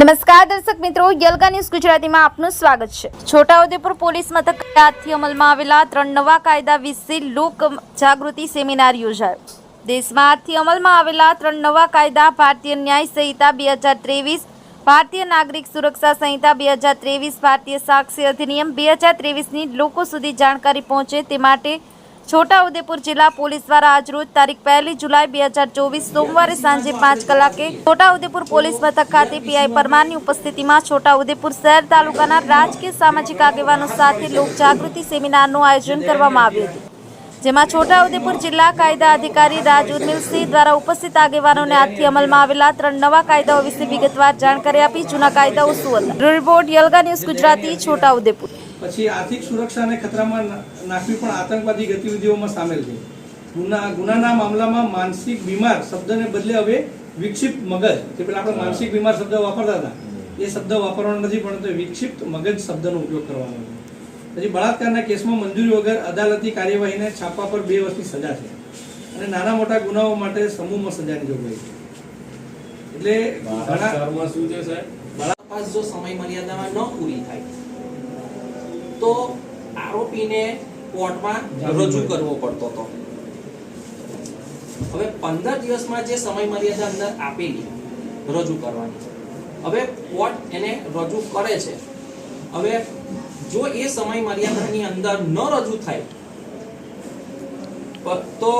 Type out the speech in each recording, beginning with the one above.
નમસ્કાર દર્શક મિત્રો, યલગા ન્યૂઝ ગુજરાતીમાં આપનું સ્વાગત છે. છોટાઉદેપુર પોલીસ મથક આજથી અમલમાં આવેલા ત્રણ નવા કાયદા વિશે લોક જાગૃતિ સેમિનાર યોજાયો. દેશમાં આજથી અમલમાં આવેલા ત્રણ નવા કાયદા ભારતીય ન્યાય સંહિતા બે હજાર ત્રેવીસ, ભારતીય નાગરિક સુરક્ષા સંહિતા બે હજાર ત્રેવીસ, ભારતીય સાક્ષી અધિનિયમ બે હજાર ત્રેવીસની લોકો સુધી જાણકારી પહોંચે તે માટે છોટાઉદેપુર જિલ્લા પોલીસ દ્વારા આજરોજ તારીખ પહેલી જુલાઈ બે હજાર ચોવીસ સોમવારે સાંજે પાંચ કલાકે છોટાઉદેપુર પોલીસ મથક ખાતે પીઆઈ પરમારની ઉપસ્થિતિમાં છોટાઉદેપુર શહેર તાલુકાના રાજકીય સામાજિક આગેવાનો સાથે લોક જાગૃતિ સેમિનારનું આયોજન કરવામાં આવ્યું હતું. જેમાં છોટાઉદેપુર જિલ્લા કાયદા અધિકારી રાજ ઉર્મિલસિંહ દ્વારા ઉપસ્થિત આગેવાનોને આજથી અમલમાં આવેલા ત્રણ નવા કાયદાઓ વિશે વિગતવાર જાણકારી આપી જૂના કાયદાઓ શું હતા. રિપોર્ટ યલગા ન્યૂઝ ગુજરાતી છોટાઉદેપુર. પછી આર્થિક સુરક્ષાને ખતરામાં નાખવી પણ આતંકવાદી ગતિવિધિઓમાં સામેલ છે. ગુના ગુનાના મામલામાં માનસિક બીમાર શબ્દને બદલે હવે વિક્ષિપ્ત મગજ જે પેલા આપણે માનસિક બીમાર શબ્દ વાપરતા હતા. એ શબ્દ વાપરવાનો નથી પરંતુ વિક્ષિપ્ત મગજ શબ્દનો ઉપયોગ કરવાનો છે. પછી બળાત્કારના કેસમાં મંજૂરી વગર અદાલતી કાર્યવાહીને છાપવા પર બે વર્ષની સજા છે. અને નાના મોટા ગુનાઓ માટે સમૂહમાં સજાની જોગવાઈ છે. એટલે ઘણા શું છે સાહેબ? તપાસ જો સમય મર્યાદામાં ન પૂરી થાય તો આરોપીને કોર્ટમાં રજૂ કરવો પડતો હતો. હવે પંદર દિવસમાં જે સમય મર્યાદા અંદર આપેલી, રજૂ કરવાની. હવે કોર્ટ એને રજૂ કરે છે. હવે જો એ સમય મર્યાદાની અંદર ન રજૂ થાય તો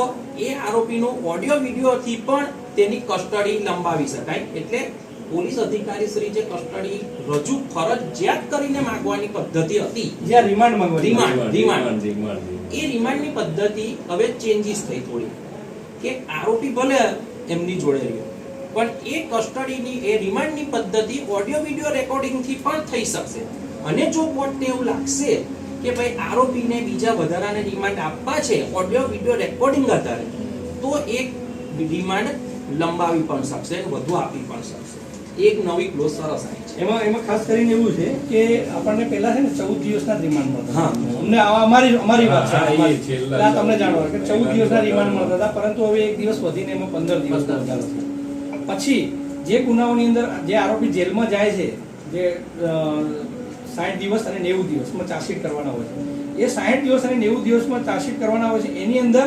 એ આરોપીનો ઓડિયો વિડીયોથી પણ તેની કસ્ટડી લંબાવી શકાય. એટલે પોલીસ અધિકારી શ્રી જે કસ્ટડી રજૂ ફરજિયાત કરીને માંગવાની પદ્ધતિ હતી જ્યાં રિમાન્ડ માંગવાની રિમાન્ડ. Remand, remand. એ રિમાન્ડની પદ્ધતિ હવે ચેન્જીસ થઈ થોડી કે આરોપી ભલે એમની જોડે રહ્યો પણ એ કસ્ટડીની એ રિમાન્ડની પદ્ધતિ ઓડિયો વિડિયો રેકોર્ડિંગથી પણ થઈ શકશે અને જો કોર્ટને એવું લાગશે કે ભાઈ આરોપીને બીજા વધારાના રિમાન્ડ આપવા છે ઓડિયો વિડિયો રેકોર્ડિંગ આધારે તો એક રિમાન્ડ લંબાવી પણ શકશે વધુ આપી પણ શકશે એક નવી ક્લોઝ સરસ આવી છે. એમાં એમાં ખાસ કરીને એવું છે કે આપણને પહેલા છે ને ચૌદ દિવસના રિમાન્ડ મળતા હા. અમને અમારી અમારી વાત છે તમને જાણવા કે ચૌદ દિવસના રિમાન્ડ મળતા હતા પરંતુ હવે એક દિવસ વધીને એમાં પંદર દિવસનો વધારો પછી જે ગુનાઓની અંદર જે આરોપી જેલમાં જાય છે જે સાઠ દિવસ અને નેવું દિવસમાં ચાર્જશીટ કરવાના હોય છે. એ સાઠ દિવસ અને નેવું દિવસમાં ચાર્જશીટ કરવાના હોય છે એની અંદર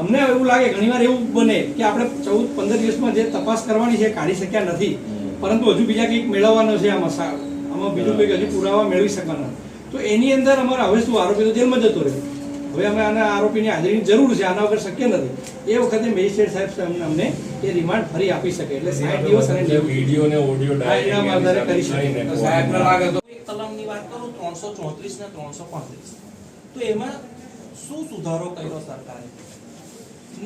અમને એવું લાગે ઘણીવાર એવું બને કે આપણે ચૌદ પંદર દિવસમાં જે તપાસ કરવાની છે કાઢી શક્યા નથી. પરંતુ હજુ બીજા કંઈક મેળવવાનો છે આ સા- આમાં બીજું કંઈક હજુ પુરાવા મેળવી શકવાના. તો એની અંદર અમારે હવે શું આરોપી તો જેલમાં જતો રહે હવે અમે આના આરોપીની હાજરીની જરૂર છે આના વગર શક્ય નથી. એ વખતે મેજિસ્ટ્રેટ સાહેબ અમને અમને એ રિમાન્ડ ફરી આપી શકે એટલે સાહેબ દિવસ અને વીડિયો ને ઓડિયો ડાયરીના આધારે કરી શકે. સાહેબને લાગે તો- એક કલમની વાત કરું ત્રણસો ચોત્રીસ ને ત્રણસો પાંત્રીસ. તો એમાં શું સુધારો કર્યો સરકારે?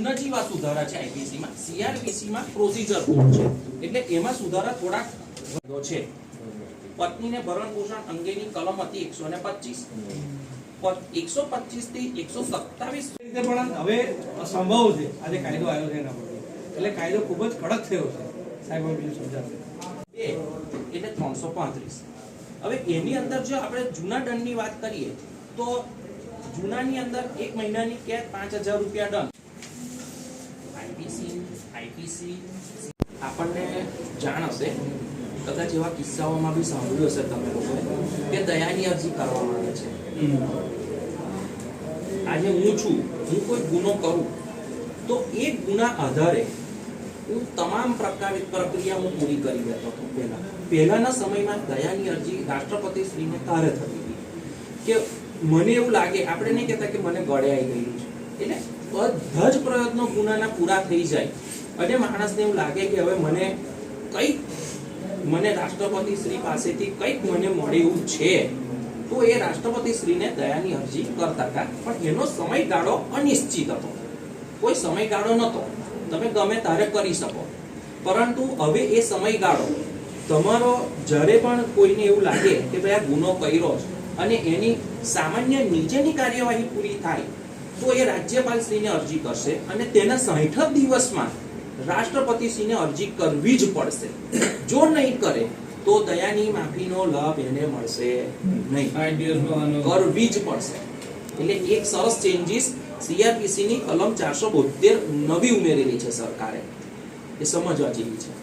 નજીવા સુધારા છે આઈપીસીમાં સીઆરપીસીમાં પ્રોસીજર કોડ છે. એટલે એમાં સુધારા થોડાક છે. પત્નીને ભરણ પોષણ અંગેની કલમ હતી એકસો ને પચીસ. એકસો પચીસથી એકસો સત્તાવીસ રીતે પણ હવે સંભવ છે. આજે કાયદો આવ્યો છે એના પર એટલે કાયદો ખૂબ જ કડક થયો છે. સાહેબ બીજું સમજાવશે? બે એટલે ત્રણસો પાંત્રીસ. હવે એની અંદર જો આપણે જૂના દંડની વાત કરીએ તો જૂનાની અંદર એક મહિનાની કેદ પાંચ હજાર રૂપિયા દંડ આઈપીસી આપણને જાણ હશે. કદાચ એવા કિસ્સાઓમાં બી સાંભળ્યું હશે તમે લોકોએ કે દયાની અરજી કરવામાં આવે છે. આજે હું છું હું કોઈ ગુનો કરું તો એ ગુના આધારે હું તમામ પ્રકારની પ્રક્રિયા હું પૂરી કરી દેતો હતો પહેલા. પહેલાના સમયમાં દયાની અરજી રાષ્ટ્રપતિ શ્રીને તારે થતી હતી. કે મને એવું લાગે આપણે નહીં કહેતા કે મને ગળે આવી ગયું છે. એટલે બધા જ પ્રયત્નો ગુનાના પૂરા થઈ જાય. અને માણસને એવું લાગે કે હવે મને કંઈક, મને રાષ્ટ્રપતિ શ્રી પાસેથી કંઈક મને મળે એવું છે. તો એ રાષ્ટ્રપતિ શ્રીને દયાની અરજી કરતા હતા. પણ એનો સમયગાળો અનિશ્ચિત હતો. કોઈ સમયગાળો નહોતો. તમે ગમે ત્યારે કરી શકો. પરંતુ હવે એ સમયગાળો, તમારો જ્યારે પણ કોઈને એવું લાગે કે ભાઈ આ ગુનો કર્યો છે અને એની સામાન્ય નીચેની કાર્યવાહી પૂરી થાય, તો એ રાજ્યપાલ શ્રીને અરજી કરશે અને તેના સાઠ દિવસમાં રાષ્ટ્રપતિશ્રીને અરજી કરવી જ પડશે. જો નહીં કરે, તો દયાની માફીનો લાભ એને મળશે નહીં. કરવી જ પડશે. એટલે એક સરસ ચેન્જીસ સીઆરપીસી ની કલમ ચારસો બોતેર નવી ઉમેરેલી છે સરકારે. એ સમજવા જેવી છે.